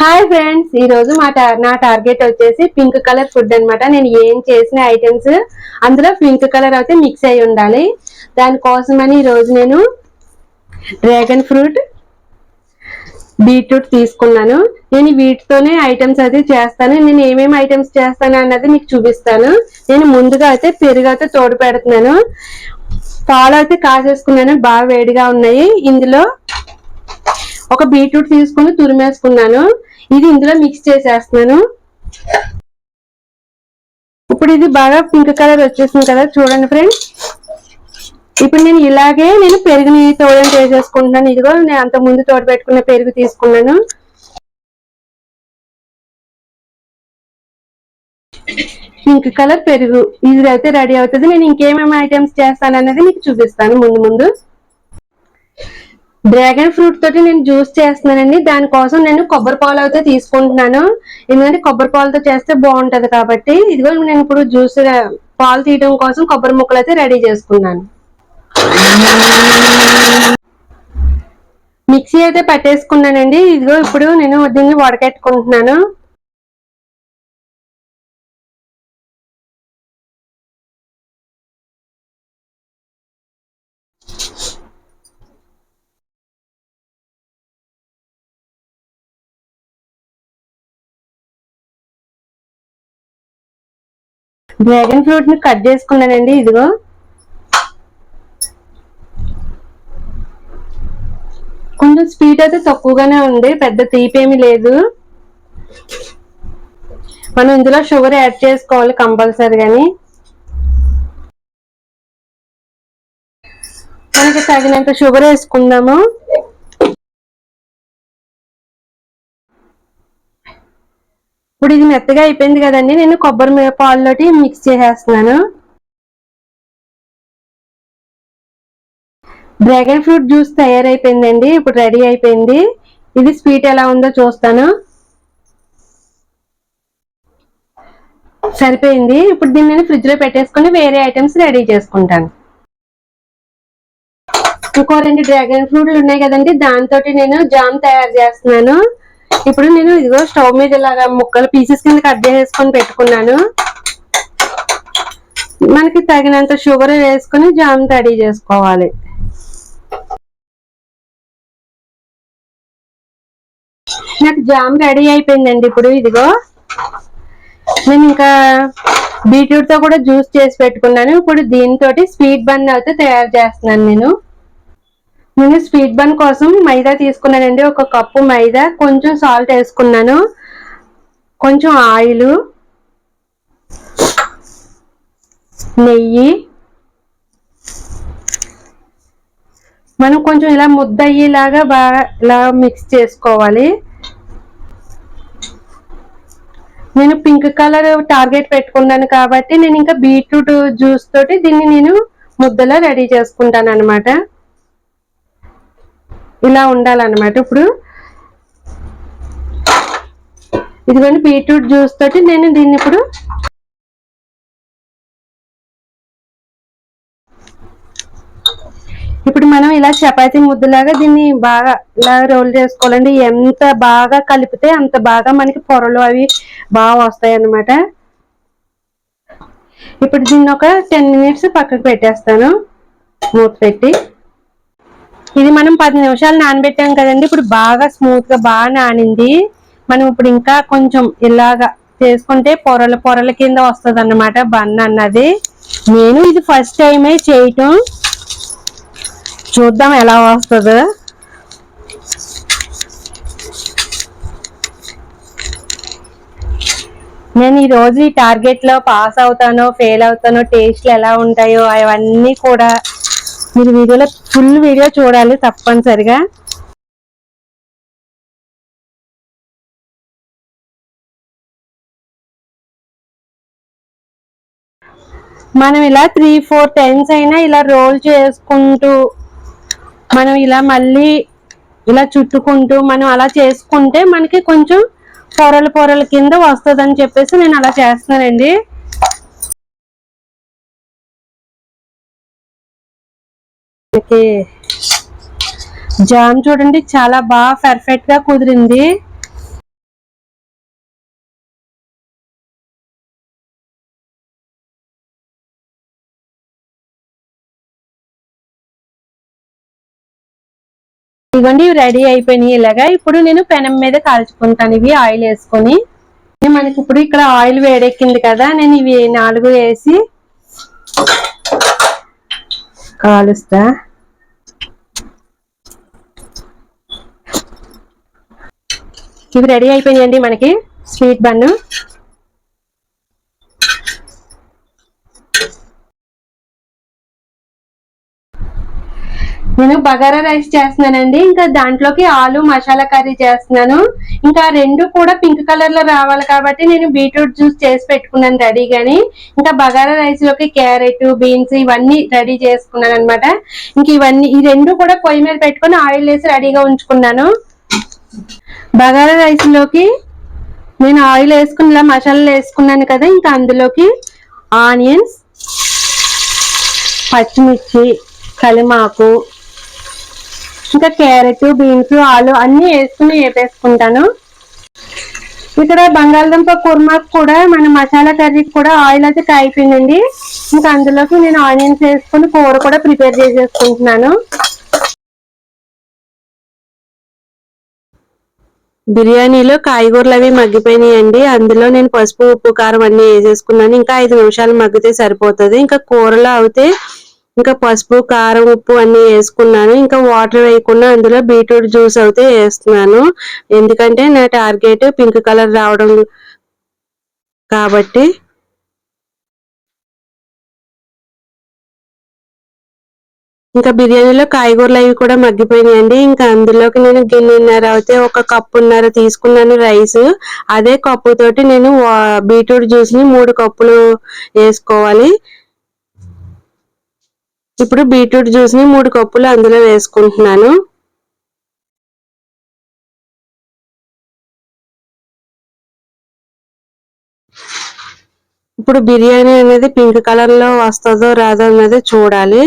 Hi friends ఈ రోజు మా నా టార్గెట్ వచ్చేసి పింక్ కలర్ ఫుడ్ అన్నమాట. నేను ఏం చేసిన ఐటమ్స్ అందులో పింక్ కలర్ అయితే మిక్స్ అయి ఉండాలి. దానికోసమని ఈరోజు నేను డ్రాగన్ ఫ్రూట్ బీట్రూట్ తీసుకున్నాను. నేను వీటితోనే ఐటమ్స్ అయితే చేస్తాను. నేను ఏమేమి ఐటమ్స్ చేస్తాను అన్నది మీకు చూపిస్తాను. నేను ముందుగా అయితే పెరుగు అయితే తోడు పెడుతున్నాను. పాలు అయితే కాసేసుకున్నాను. బాగా వేడిగా ఉన్నాయి. ఇందులో ఒక బీట్రూట్ తీసుకుని తురిమేసుకున్నాను. ఇది ఇందులో మిక్స్ చేసేస్తున్నాను. ఇప్పుడు ఇది బాగా పింక్ కలర్ వచ్చేసింది కదా చూడండి ఫ్రెండ్స్ ఇప్పుడు నేను ఇలాగే నేను పెరుగుని తోడని చేసేసుకుంటున్నాను. ఇదిగో నేను అంత ముందు తోడు పెట్టుకున్న పెరుగు తీసుకున్నాను. పింక్ కలర్ పెరుగు. ఇది అయితే రెడీ అవుతుంది. నేను ఇంకేమేమి ఐటమ్స్ చేస్తాను అనేది మీకు చూపిస్తాను ముందు ముందు. డ్రాగన్ ఫ్రూట్ తోటి నేను జ్యూస్ చేస్తున్నానండి. దానికోసం నేను కొబ్బరి పాలు అయితే తీసుకుంటున్నాను. ఎందుకంటే కొబ్బరి పాలతో చేస్తే బాగుంటది కాబట్టి. ఇదిగో నేను ఇప్పుడు జ్యూస్ పాలు తీయడం కోసం కొబ్బరి ముక్కలు అయితే రెడీ చేసుకున్నాను. మిక్సీ అయితే పట్టేసుకున్నానండి. ఇదిగో ఇప్పుడు నేను దీన్ని వడకెట్టుకుంటున్నాను. డ్రాగన్ ఫ్రూట్ని కట్ చేసుకున్నానండి ఇదిగో. కొంచెం స్వీట్ అయితే తక్కువగానే ఉంది పెద్ద తీపేమి లేదు. మనం ఇందులో షుగర్ యాడ్ చేసుకోవాలి కంపల్సరీ కానీ మనకి తగినంత షుగర్ వేసుకుందాము. ఇప్పుడు ఇది మెత్తగా అయిపోయింది కదండి. నేను కొబ్బరి పాలులోటి మిక్స్ చేసేస్తున్నాను. డ్రాగన్ ఫ్రూట్ జ్యూస్ తయారైపోయిందండి. ఇప్పుడు రెడీ అయిపోయింది. ఇది స్వీట్ ఎలా ఉందో చూస్తాను. సరిపోయింది. ఇప్పుడు దీన్ని నేను ఫ్రిడ్జ్లో వేరే ఐటమ్స్ రెడీ చేసుకుంటాను. ఇంకో రెండు డ్రాగన్ ఫ్రూట్లు ఉన్నాయి కదండి. దాంతో నేను జామ్ తయారు చేస్తున్నాను. ఇప్పుడు నేను ఇదిగో స్టవ్ మీద ఇలాగా ముక్కలు పీసెస్ కింద కట్ చేసేసుకొని పెట్టుకున్నాను. మనకి తగినంత షుగర్ వేసుకొని జామ్ రెడీ చేసుకోవాలి. నాకు జామ్ రెడీ అయిపోయిందండి ఇప్పుడు ఇదిగో. నేను ఇంకా బీట్రూట్తో కూడా జ్యూస్ చేసి పెట్టుకున్నాను. ఇప్పుడు దీంతో స్వీట్ బన్ అయితే తయారు చేస్తున్నాను నేను. నేను స్వీట్ బన్ కోసం మైదా తీసుకున్నానండి. ఒక కప్పు మైదా కొంచెం సాల్ట్ వేసుకున్నాను. కొంచెం ఆయిల్ నెయ్యి. మనం కొంచెం ఇలా ముద్ద అయ్యేలాగా బాగా ఇలా మిక్స్ చేసుకోవాలి. నేను పింక్ కలర్ టార్గెట్ పెట్టుకున్నాను కాబట్టి నేను ఇంకా బీట్రూట్ జ్యూస్ తోటి దీన్ని నేను ముద్దలో రెడీ చేసుకుంటాను అనమాట ఇలా ఉండాలన్నమాట. ఇప్పుడు ఇదిగోండి బీట్రూట్ జ్యూస్ తోటి నేను దీన్ని ఇప్పుడు ఇప్పుడు మనం ఇలా చపాతీ ముద్దలాగా దీన్ని బాగా ఇలా రోల్ చేసుకోవాలండి. ఎంత బాగా కలిపితే అంత బాగా మనకి పొరలు అవి బాగా వస్తాయి అన్నమాట ఇప్పుడు దీన్ని ఒక టెన్ మినిట్స్ పక్కకు పెట్టేస్తాను. మూత పెట్టి ఇది మనం పది నిమిషాలు నానబెట్టాం కదండి. ఇప్పుడు బాగా స్మూత్గా బాగా నానింది. మనం ఇప్పుడు ఇంకా కొంచెం ఇలాగా చేసుకుంటే పొరల పొరల కింద వస్తుంది అన్నమాట బన్ అన్నది. నేను ఇది ఫస్ట్ టైమే చేయటం. చూద్దాం ఎలా వస్తుందో. నేను ఈ రోజు ఈ టార్గెట్లో పాస్ అవుతానో ఫెయిల్ అవుతానో టేస్ట్లు ఎలా ఉంటాయో అవన్నీ కూడా మీరు వీడియోలో ఫుల్ వీడియో చూడాలి తప్పనిసరిగా. మనం ఇలా త్రీ ఫోర్ టైమ్స్ అయినా ఇలా రోల్ చేసుకుంటూ మనం ఇలా మళ్ళీ ఇలా చుట్టుకుంటూ మనం అలా చేసుకుంటే మనకి కొంచెం పొరల పొరల కింద వస్తుంది అని చెప్పేసి నేను అలా చేస్తున్నానండి. మనకి జామ్ చూడండి చాలా బాగా పర్ఫెక్ట్గా కుదిరింది. ఇదిగోండి రెడీ అయిపోయినాయి ఇలాగా. ఇప్పుడు నేను పెనం మీద కాల్చుకుంటాను ఇవి ఆయిల్ వేసుకొని. మనకి ఇప్పుడు ఇక్కడ ఆయిల్ వేడెక్కింది కదా నేను ఇవి నాలుగు వేసి కాలుస్తా. ఇవి రెడీ అయిపోయినాయండి మనకి. Sweet bun. నేను బగారా రైస్ చేస్తున్నానండి. ఇంకా దాంట్లోకి ఆలు మసాలా కర్రీ చేస్తున్నాను. ఇంకా రెండు కూడా పింక్ కలర్లో రావాలి కాబట్టి నేను బీట్రూట్ జ్యూస్ చేసి పెట్టుకున్నాను రెడీగాని. ఇంకా బగారా రైస్లోకి క్యారెట్ బీన్స్ ఇవన్నీ రెడీ చేసుకున్నాను అనమాట ఇంక ఇవన్నీ ఈ రెండు కూడా పొయ్యి మీద పెట్టుకొని ఆయిల్ వేసి రెడీగా ఉంచుకున్నాను. బగారా రైస్లోకి నేను ఆయిల్ వేసుకుని మసాలాలు వేసుకున్నాను కదా ఇంకా అందులోకి ఆనియన్స్ పచ్చిమిర్చి కలిమాకు ఇంకా క్యారెట్ బీన్స్ ఆలు అన్ని వేసుకుని వేపేసుకుంటాను. ఇక్కడ బంగాళదుంప కుర్మాకు కూడా మన మసాలా కర్రీకి కూడా ఆయిల్ అయితే కాయిపోయిందండి. ఇంకా అందులోకి నేను ఆనియన్స్ వేసుకుని కూర కూడా ప్రిపేర్ చేసేసుకుంటున్నాను. బిర్యానీలో కాయగూరలు అవి మగ్గిపోయినాయండి. అందులో నేను పసుపు ఉప్పు కారం అన్ని వేసేసుకున్నాను. ఇంకా ఐదు నిమిషాలు మగ్గితే సరిపోతుంది. ఇంకా కూరలో అయితే ఇంకా పసుపు కారం ఉప్పు అన్ని వేసుకున్నాను. ఇంకా వాటర్ వేయకుండా అందులో బీట్రూట్ జ్యూస్ అయితే వేస్తున్నాను. ఎందుకంటే నా టార్గెట్ పింక్ కలర్ రావడం కాబట్టి ఇంకా బిర్యానీలో కాయగూరలు అవి కూడా మగ్గిపోయినాయండి. ఇంకా అందులోకి నేను గిన్నెన్నర అయితే ఒక కప్పున్నర తీసుకున్నాను రైస్. అదే కప్పుతోటి నేను వా- బీట్రూట్ జ్యూస్ని మూడు కప్పులు వేసుకోవాలి. ఇప్పుడు బీట్రూట్ జ్యూస్ని మూడు కప్పులు అందులో వేసుకుంటున్నాను. ఇప్పుడు బిర్యానీ అనేది పింక్ కలర్లో వస్తుందో రాదో అనేది చూడాలి.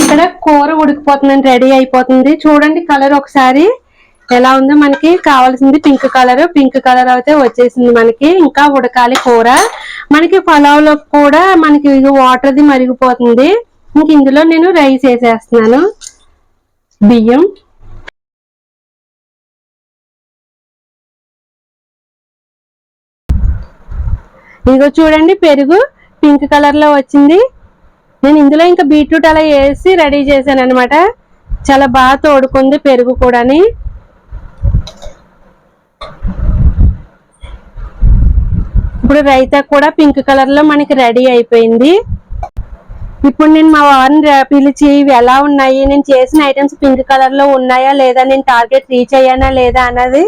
ఇక్కడ కూర ఉడికిపోతుందండి రెడీ అయిపోతుంది. చూడండి కలర్ ఒకసారి ఎలా ఉందో మనకి కావాల్సింది పింక్ కలర్. పింక్ కలర్ అయితే వచ్చేసింది మనకి. ఇంకా ఉడకాలి కూర. మనకి పలావ్ కూడా మనకి వాటర్ అది మరిగిపోతుంది. ఇంక ఇందులో నేను రైస్ వేసేస్తున్నాను. బియ్యం. ఇదిగో చూడండి పెరుగు పింక్ కలర్లో వచ్చింది. నేను ఇందులో ఇంకా బీట్రూట్ అలా వేసి రెడీ చేశాను అనమాట చాలా బాగా తోడుకుంది పెరుగు కూడాని. ఇప్పుడు రైతా కూడా పింక్ కలర్లో మనకి రెడీ అయిపోయింది. ఇప్పుడు నేను మా వారిని పిలిచి ఇవి ఎలా ఉన్నాయి నేను చేసిన ఐటమ్స్ పింక్ కలర్లో ఉన్నాయా లేదా నేను టార్గెట్ రీచ్ అయ్యానా లేదా అన్నది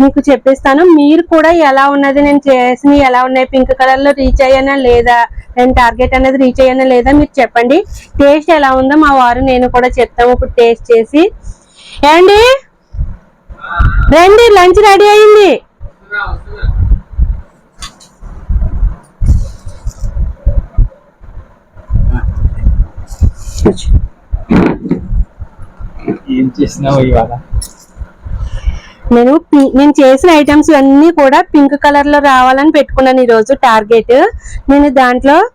మీకు చెప్పిస్తాను. మీరు కూడా ఎలా ఉన్నది నేను చేసినవి ఎలా ఉన్నాయి పింక్ కలర్లో రీచ్ అయ్యానా లేదా నేను టార్గెట్ అనేది రీచ్ అయ్యానా లేదా మీరు చెప్పండి. టేస్ట్ ఎలా ఉందో మా వారు నేను కూడా చెప్తాము. ఇప్పుడు టేస్ట్ చేసి. ఏమండి? రండి లంచ్ రెడీ అయింది. ఏం చేసినావు ఇవాళ? నేను పి- నేను చేసిన ఐటమ్స్ అన్నీ కూడా పింక్ కలర్లో రావాలని పెట్టుకున్నాను ఈరోజు టార్గెట్ నేను దాంట్లో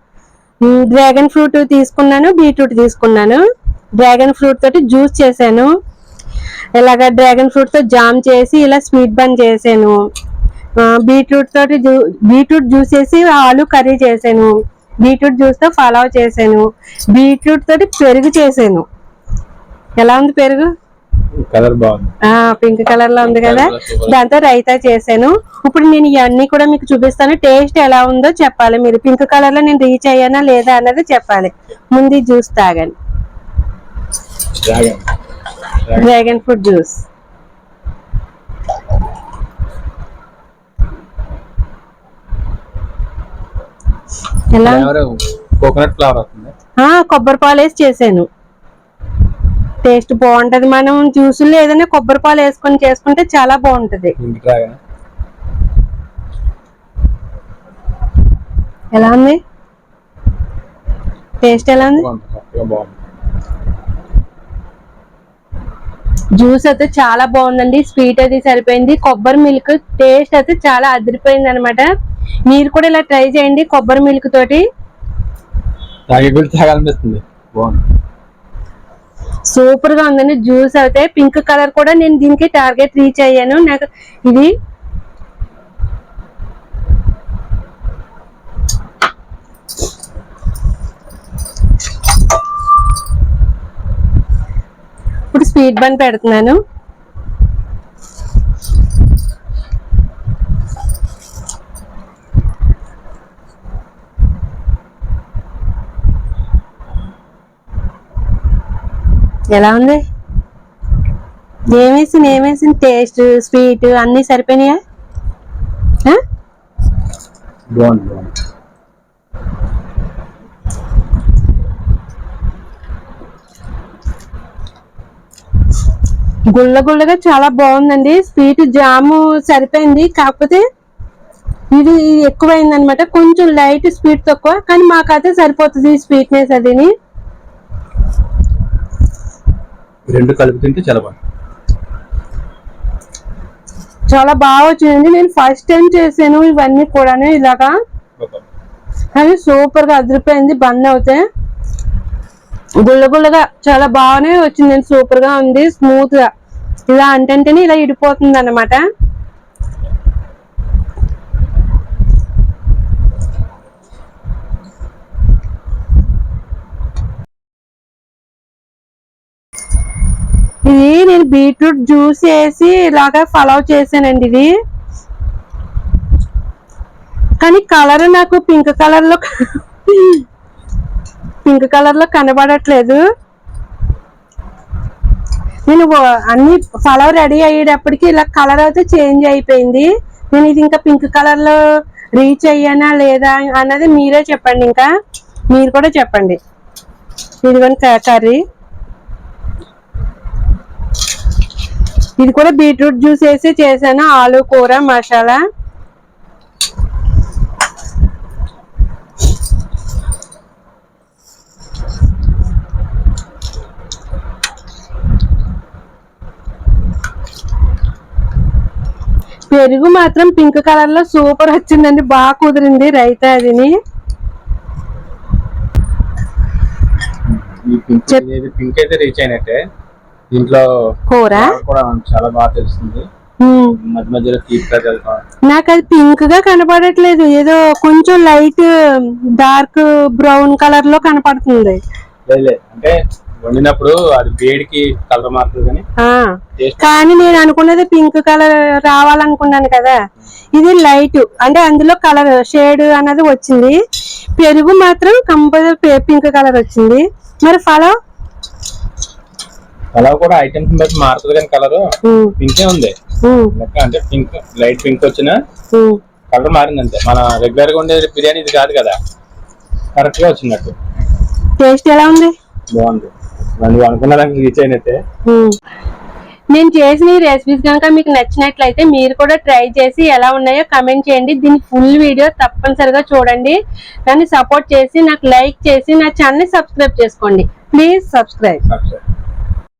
డ్రాగన్ ఫ్రూట్ తీసుకున్నాను బీట్రూట్ తీసుకున్నాను. డ్రాగన్ ఫ్రూట్ తోటి జ్యూస్ చేశాను. ఇలాగ డ్రాగన్ ఫ్రూట్తో జామ్ చేసి ఇలా స్వీట్ బన్ చేశాను. బీట్రూట్ తోటి జ్యూ- బీట్రూట్ జ్యూస్ చేసి ఆలు కర్రీ చేశాను. బీట్రూట్ జ్యూస్తో ఫలావ్ చేశాను. బీట్రూట్ తోటి పెరుగు చేశాను. ఎలా ఉంది పెరుగు? కలర్ బాగుంది. ఆ పింక్ కలర్లో ఉంది కదా. దాంతో రైతా చేశాను. ఇప్పుడు నేను ఇవన్నీ కూడా మీకు చూపిస్తాను. టేస్ట్ ఎలా ఉందో చెప్పాలి మీరు. పింక్ కలర్లో నేను రీచ్ అయ్యానా లేదా అన్నది చెప్పాలి. ముందు జ్యూస్ తాగండి. డ్రాగన్. Fruit juice. ఎలా? కోకోనట్ ఫ్లేవర్ కొబ్బరి పాలు వేసి చేశాను. టేస్ట్ బాగుంటది మనం జ్యూసుల్లో ఏదైనా కొబ్బరి పాలు వేసుకొని చేసుకుంటే చాలా బాగుంటది. ఎలా ఉంది? టేస్ట్ ఎలా ఉంది? జ్యూస్ అయితే చాలా బాగుందండి స్వీట్ అది సరిపోయింది కొబ్బరి మిల్క్ టేస్ట్ అయితే చాలా అదిరిపోయింది అనమాట మీరు కూడా ఇలా ట్రై చేయండి కొబ్బరి మిల్క్ తోటి. తాగి కూడా తాగాలనిపిస్తుంది. బాగుంది. సూపర్గా ఉందండి. జ్యూస్ అయితే పింక్ కలర్ కూడా నేను దీనికి టార్గెట్ రీచ్ అయ్యాను. నాకు ఇది ఇప్పుడు స్వీట్ బన్ పెడుతున్నాను. ఎలా ఉంది? ఏమేసింది ఏమేసింది? టేస్ట్ స్వీట్ అన్ని సరిపోయినాయా? గుల్ల గుల్లగా చాలా బాగుందండి. స్వీట్ జాము సరిపోయింది. కాకపోతే ఇది ఎక్కువైంది అనమాట కొంచెం లైట్ స్వీట్ తక్కువ కానీ మాకైతే సరిపోతుంది స్వీట్నెస్ అదిని. రెండు కలిపి తింటే చాలా బాగుంది చాలా బాగా వచ్చిందండి నేను ఫస్ట్ టైం చేశాను ఇవన్నీ కూడాను ఇలాగా. అది సూపర్గా అదిరిపోయింది బంద్ అవుతే గుల్ల గుల్లగా చాలా బాగానే వచ్చింది సూపర్గా ఉంది స్మూత్గా. ఇలా అంటేనే ఇలా ఇడిపోతుంది అనమాట ఇది నేను బీట్రూట్ జ్యూస్ వేసి ఇలాగా ఫలవ్ చేశానండి ఇది కానీ కలర్ నాకు పింక్ కలర్లో పింక్ కలర్లో కనబడట్లేదు. నేను అన్ని ఫలవ్ రెడీ అయ్యేటప్పటికి ఇలా కలర్ అయితే చేంజ్ అయిపోయింది. నేను ఇది ఇంకా పింక్ కలర్లో రీచ్ అయ్యానా లేదా అన్నది మీరే చెప్పండి ఇంకా. మీరు కూడా చెప్పండి. ఇదిగోని కర్రీ. ఇది కూడా బీట్రూట్ జ్యూస్ వేసి చేశాను ఆలు కూర మసాలా. పెరుగు మాత్రం పింక్ కలర్లో సూపర్ వచ్చిందండి బాగా కుదిరింది రైతా అదిని. పింక్ అయితే రీచ్ అయినట్టే. దీంట్లో కూర? కూడా చాలా బాగా తెలుస్తుంది. మధ్య మధ్యలో నాకు అది పింక్గా కనపడట్లేదు. ఏదో కొంచెం లైట్ డార్క్ బ్రౌన్ కలర్లో కనపడుతుంది. అంటే వండినప్పుడు అది వేడికి కలర్ మారుతుంది కానీ నేను అనుకున్నది పింక్ కలర్ రావాలనుకున్నాను కదా. ఇది లైట్ అంటే అందులో కలర్ షేడ్ అన్నది వచ్చింది. పెరుగు మాత్రం కంపల్సరీ పింక్ కలర్ వచ్చింది. మరి ఫలం? కలర్ కూడా ఐటమ్స్ బట్టి మారుతుంది కానీ కలర్ పింకే ఉంది. అంటే పింక్ లైట్ పింక్ వచ్చిన కలర్ మారింది అంతే. మన రెగ్యులర్గా ఉండే బిర్యానీ ఇది కాదు కదా. కరెక్ట్గా వచ్చినట్టు టేస్ట్ ఎలా ఉంది? బాగుంది. నువ్వు అనుకున్న దానికి రీచ్ అయినట్టే. నేను చేసిన ఈ రెసిపీస్ కనుక మీకు నచ్చినట్లయితే మీరు కూడా ట్రై చేసి ఎలా ఉన్నాయో కమెంట్ చేయండి. దీని ఫుల్ వీడియో తప్పనిసరిగా చూడండి. దాన్ని సపోర్ట్ చేసి నాకు లైక్ చేసి నా ఛానల్ సబ్స్క్రైబ్ చేసుకోండి. Please subscribe